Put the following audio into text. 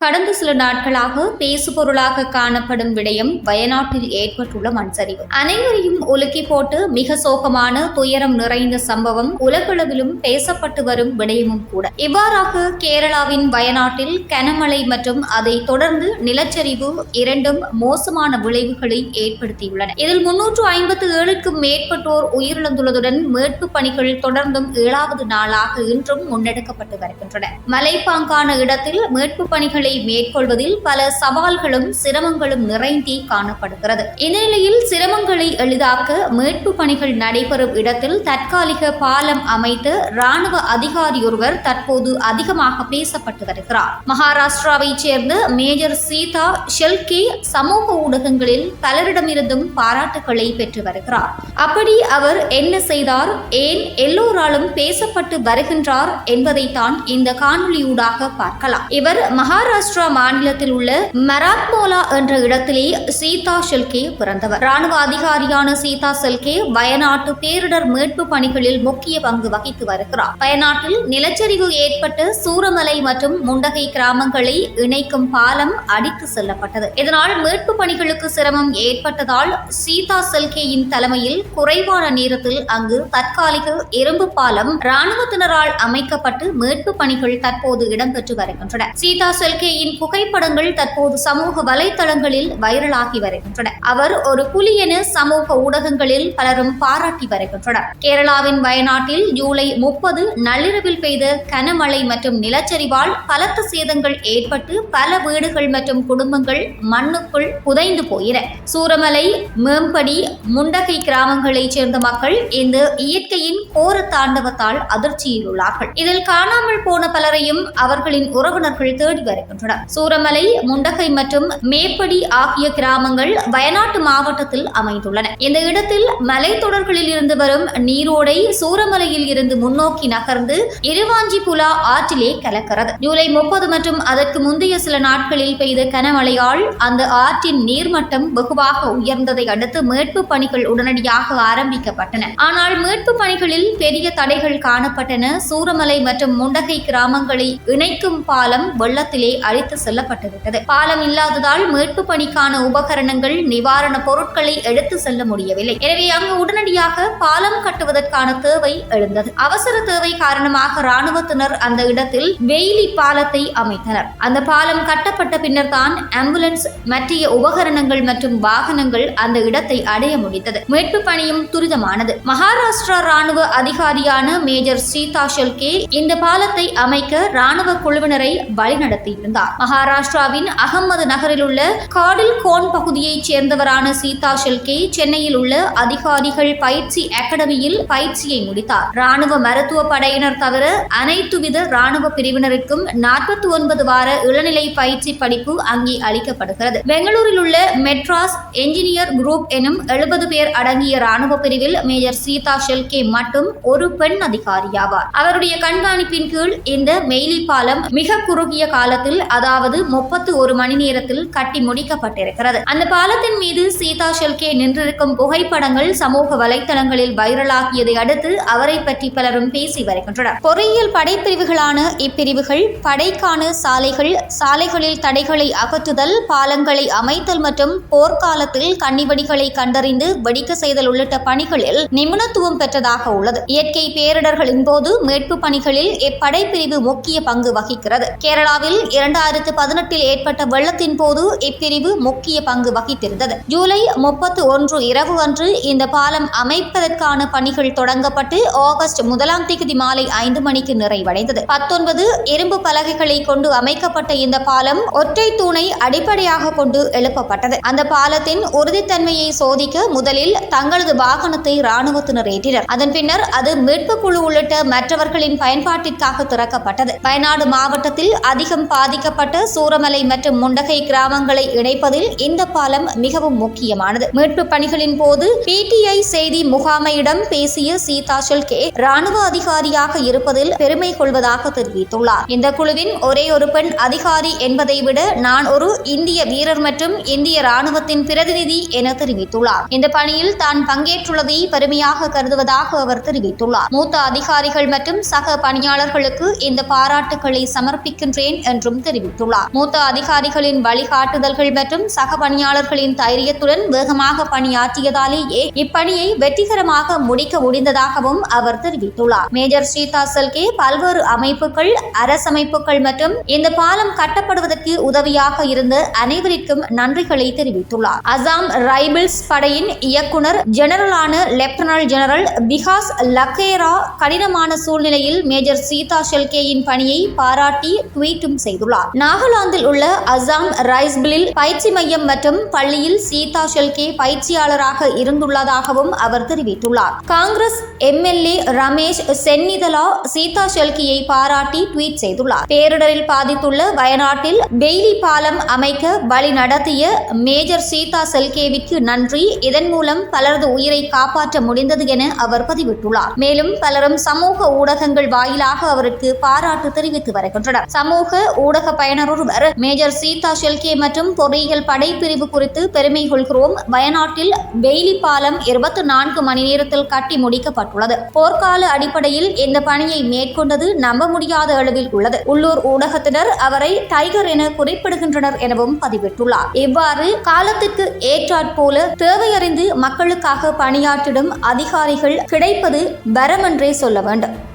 கடந்த சில நாட்களாக பேசுபொருளாக காணப்படும் விடயம் வயநாட்டில் ஏற்பட்டுள்ள மண் சரிவு அனைவரையும் உலுக்கி போட்டு மிக சோகமான துயரம் நிறைந்த சம்பவம் உலகளவிலும் பேசப்பட்டு வரும் விடயமும் கூட. இவ்வாறாக கேரளாவின் வயநாட்டில் கனமழை மற்றும் அதை தொடர்ந்து நிலச்சரிவு இரண்டும் மோசமான விளைவுகளை ஏற்படுத்தியுள்ளன. இதில் முன்னூற்று ஐம்பத்து ஏழுக்கும் மேற்பட்டோர் உயிரிழந்துள்ளதுடன் மீட்பு பணிகள் தொடர்ந்தும் ஏழாவது நாளாக இன்றும் முன்னெடுக்கப்பட்டு வருகின்றன. மலைப்பாங்கான இடத்தில் மீட்பு பணிகளை மேற்கொள்வதில் பல சவால்களும் சிரமங்களும் நிறைந்தே காணப்படுகிறது. இந்நிலையில் சிரமங்களை எளிதாக்க மீட்பு பணிகள் நடைபெறும் இடத்தில் தற்காலிக பாலம் அமைத்து ராணுவ அதிகாரியொருவர் தற்போது அதிகமாக பேசப்பட்டு வருகிறார். மகாராஷ்டிராவைச் சேர்ந்த மேஜர் சீதா ஷெல்கே சமூக ஊடகங்களில் பலரிடமிருந்தும் பாராட்டுக்களை பெற்று வருகிறார். அப்படி அவர் என்ன செய்தார்? ஏன் எல்லோராலும் பேசப்பட்டு வருகின்றார் என்பதைத்தான் இந்த காணொளியூடாக பார்க்கலாம். இவர் மகாராஷ்டிரா மாநிலத்தில் உள்ள மராத்மோலா என்ற இடத்திலே சீதா ஷெல்கே பிறந்தவர். ராணுவ அதிகாரியான சீதா செல்கே வயநாட்டு பேரிடர் மீட்பு பணிகளில் முக்கிய பங்கு வகித்து வருகிறார். வயநாட்டில் நிலச்சரிவு ஏற்பட்ட சூரமலை மற்றும் முண்டகை கிராமங்களை இணைக்கும் பாலம் அடித்து செல்லப்பட்டது. இதனால் மீட்பு பணிகளுக்கு சிரமம் ஏற்பட்டதால் சீதா செல்கேயின் தலைமையில் குறைவான நேரத்தில் அங்கு தற்காலிக இரும்பு பாலம் ராணுவத்தினரால் அமைக்கப்பட்டு மீட்பு பணிகள் தற்போது இடம்பெற்று வருகின்றன. சீதா செல்கே வாஜ்பேயின் புகைப்படங்கள் தற்போது சமூக வலைதளங்களில் வைரலாகி வருகின்றன. அவர் ஒரு புலி என சமூக ஊடகங்களில் பலரும் பாராட்டி வருகின்றனர். கேரளாவின் வயநாட்டில் ஜூலை முப்பது நள்ளிரவில் பெய்த கனமழை மற்றும் நிலச்சரிவால் பலத்த சேதங்கள் ஏற்பட்டு பல வீடுகள் மற்றும் குடும்பங்கள் மண்ணுக்குள் புதைந்து போயின. சூரமலை மேம்படி முண்டகை கிராமங்களைச் சேர்ந்த மக்கள் இந்த இயற்கையின் கோர தாண்டவத்தால் அதிர்ச்சியில் உள்ளார்கள் இதில் காணாமல் போன பலரையும் அவர்களின் உறவினர்கள் தேடி வருகின்றனர். சூரமலை முண்டகை மற்றும் மேப்படி ஆகிய கிராமங்கள் வயநாட்டு மாவட்டத்தில் அமைந்துள்ளன. இந்த இடத்தில் மலைத்தொடர்களில் இருந்து வரும் நீரோடை சூரமலையில் இருந்து முன்னோக்கி நகர்ந்து இருவாஞ்சிபுலா ஆற்றிலே கலக்கிறது. ஜூலை முப்பது மற்றும் அதற்கு முந்தைய சில நாட்களில் பெய்த கனமழையால் அந்த ஆற்றின் நீர்மட்டம் வெகுவாக உயர்ந்ததை அடுத்து மீட்பு பணிகள் உடனடியாக ஆரம்பிக்கப்பட்டன. ஆனால் மீட்பு பணிகளில் பெரிய தடைகள் காணப்பட்டன. சூரமலை மற்றும் முண்டகை கிராமங்களை இணைக்கும் பாலம் வெள்ளத்திலே அழித்து செல்லப்பட்டுவிட்டது. பாலம் இல்லாததால் மீட்பு பணிக்கான உபகரணங்கள் நிவாரண பொருட்களை எடுத்து செல்ல முடியவில்லை. எனவே அங்கு உடனடியாக பாலம் கட்டுவதற்கான தேவை எழுந்தது. அவசர தேவை காரணமாக ராணுவத்தினர் அந்த இடத்தில் வெயிலி பாலத்தை அமைத்தனர். அந்த பாலம் கட்டப்பட்ட பின்னர் தான் ஆம்புலன்ஸ் மற்றிய உபகரணங்கள் மற்றும் வாகனங்கள் அந்த இடத்தை அடைய முடிந்தது. மீட்பு பணியும் துரிதமானது. மகாராஷ்டிரா ராணுவ அதிகாரியான மேஜர் சீதா ஷெல்கே இந்த பாலத்தை அமைக்க ராணுவ குழுவினரை வழிநடத்தியிருந்தார் மகாராஷ்டிராவின் அகமது நகரில் உள்ள காடில் கோன் பகுதியைச் சேர்ந்தவரான சீதா ஷெல்கே சென்னையில் உள்ள அதிகாரிகள் பயிற்சி அகாடமியில் பயிற்சியை முடித்தார். ராணுவ மருத்துவ படையினர் தவிர அனைத்து வித ராணுவ பிரிவினருக்கும் நாற்பத்தி ஒன்பது வார இளநிலை பயிற்சி படிப்பு அங்கே அளிக்கப்படுகிறது. பெங்களூரில் உள்ள மெட்ராஸ் என்ஜினியர் குரூப் எனும் எழுபது பேர் அடங்கிய ராணுவ பிரிவில் மேஜர் சீதா ஷெல்கே மட்டும் ஒரு பெண் அதிகாரியாவார். அவருடைய கண்காணிப்பின் கீழ் இந்த மெய்லி பாலம் மிக குறுகிய காலத்தில் அதாவது முப்பத்து ஒரு மணி நேரத்தில் கட்டி முடிக்கப்பட்டிருக்கிறது. அந்த பாலத்தின் மீது சீதா ஷெல்கே நின்றிருக்கும் புகைப்படங்கள் சமூக வலைத்தளங்களில் வைரலாகியதை அடுத்து அவரை பற்றி பலரும் பேசி வருகின்றனர். பொறியியல் படைப்பிரிவுகளான இப்பிரிவுகள் படைக்கான சாலைகள் சாலைகளில் தடைகளை அகற்றுதல் பாலங்களை அமைத்தல் மற்றும் போர்க்காலத்தில் கன்னிவெடிகளை கண்டறிந்து வெடிக்க செய்தல் உள்ளிட்ட பணிகளில் நிபுணத்துவம் பெற்றதாக உள்ளது. இயற்கை பேரிடர்களின் போது மீட்பு பணிகளில் இப்படைப்பிரிவு முக்கிய பங்கு வகிக்கிறது. கேரளாவில் இரண்டாயிரத்து பதினெட்டில் ஏற்பட்ட வெள்ளத்தின் போது இப்பிரிவு முக்கிய பங்கு வகித்திருந்தது. ஜூலை முப்பத்தி ஒன்று இரவு அன்று இந்த பாலம் அமைப்பதற்கான பணிகள் தொடங்கப்பட்டு ஆகஸ்ட் முதலாம் தேதி மாலை ஐந்து மணிக்கு நிறைவடைந்தது. பத்தொன்பது இரும்பு பலகைகளை கொண்டு அமைக்கப்பட்ட இந்த பாலம் ஒற்றை தூணை அடிப்படையாக கொண்டு எழுப்பப்பட்டது. அந்த பாலத்தின் உறுதித்தன்மையை சோதிக்க முதலில் தங்களது வாகனத்தை ராணுவத்தினர் ஏற்றினர். அதன் பின்னர் அது மீட்பு குழு உள்ளிட்ட மற்றவர்களின் பயன்பாட்டிற்காக திறக்கப்பட்டது. வயநாடு மாவட்டத்தில் அதிகம் பாதிக்கப்பட்ட சூரமலை மற்றும் முண்டகை கிராமங்களை இணைப்பதில் இந்த பாலம் மிகவும் முக்கியமானது. மீட்பு பணிகளின் போது பிடிஐ செய்தி முகாமையிடம் பேசிய சீதா ஷெல்கே ராணுவ அதிகாரியாக இருப்பதில் பெருமை கொள்வதாக தெரிவித்துள்ளார். இந்த குழுவின் ஒரே ஒரு பெண் அதிகாரி என்பதை விட நான் ஒரு இந்திய வீரர் மற்றும் இந்திய ராணுவத்தின் பிரதிநிதி என தெரிவித்துள்ளார். இந்த பணியில் தான் பங்கேற்றுள்ளதை பெருமையாக கருதுவதாக அவர் தெரிவித்துள்ளார். மூத்த அதிகாரிகள் மற்றும் சக பணியாளர்களுக்கு இந்த பாராட்டுக்களை சமர்ப்பிக்கின்றேன் என்றும் தெரிவித்துள்ளார். மூத்த அதிகாரிகளின் வழிகாட்டுதல்கள் மற்றும் சக பணியாளர்களின் தைரியத்துடன் வேகமாக பணியாற்றியதாலேயே இப்பணியை வெற்றிகரமாக முடிக்க முடிந்ததாகவும் அவர் தெரிவித்துள்ளார். மேஜர் சீதா செல்கே பல்வேறு அமைப்புகள் அரசமைப்புகள் மற்றும் இந்த பாலம் கட்டப்படுவதற்கு உதவியாக இருந்த அனைவருக்கும் நன்றிகளை தெரிவித்துள்ளார். அசாம் ரைபிள்ஸ் படையின் இயக்குனர் ஜெனரலான லெப்டினல் ஜெனரல் பிகாஸ் லக்கேரா கடினமான சூழ்நிலையில் மேஜர் சீதா ஷெல்கேயின் பணியை பாராட்டி ட்வீட்டும் செய்துள்ளார். நாகாலாந்தில் உள்ள அசாம் ரைஸ்பிலில் பயிற்சி மையம் மற்றும் பள்ளியில் சீதா ஷெல்கே பயிற்சியாளராக இருந்துள்ளதாகவும் அவர் தெரிவித்துள்ளார். காங்கிரஸ் எம்எல்ஏ ரமேஷ் சென்னிதலா சீதா ஷெல்கியை பாராட்டி ட்வீட் செய்துள்ளார். பேரிடரில் பாதித்துள்ள வயநாட்டில் பெய்லி பாலம் அமைக்க வழி நடத்திய மேஜர் சீதா செல்கேவிற்கு நன்றி. இதன் மூலம் பலரது உயிரை காப்பாற்ற முடிந்தது என அவர் பதிவிட்டுள்ளார். மேலும் பலரும் சமூக ஊடகங்கள் வாயிலாக அவருக்கு பாராட்டு தெரிவித்து வருகின்றனர். சமூக ஊடக பயனர் ஒருவர் மேஜர் சீதா ஷெல்கே மற்றும் பொறியியல் படைப்பிரிவு குறித்து பெருமை கொள்கிறோம். வயநாட்டில் வெயிலி பாலம் இருபத்தி நான்கு மணி நேரத்தில் கட்டி முடிக்கப்பட்டுள்ளது. போர்க்கால அடிப்படையில் இந்த பணியை மேற்கொண்டது நம்ப முடியாத அளவில் உள்ளது. உள்ளூர் ஊடகத்தினர் அவரை டைகர் என குறிப்பிடுகின்றனர் எனவும் பதிவிட்டுள்ளார். இவ்வாறு காலத்திற்கு ஏற்றாற்போல தேவையறிந்து மக்களுக்காக பணியாற்றிடும் அதிகாரிகள் கிடைப்பது வரமென்றே சொல்ல வேண்டும்.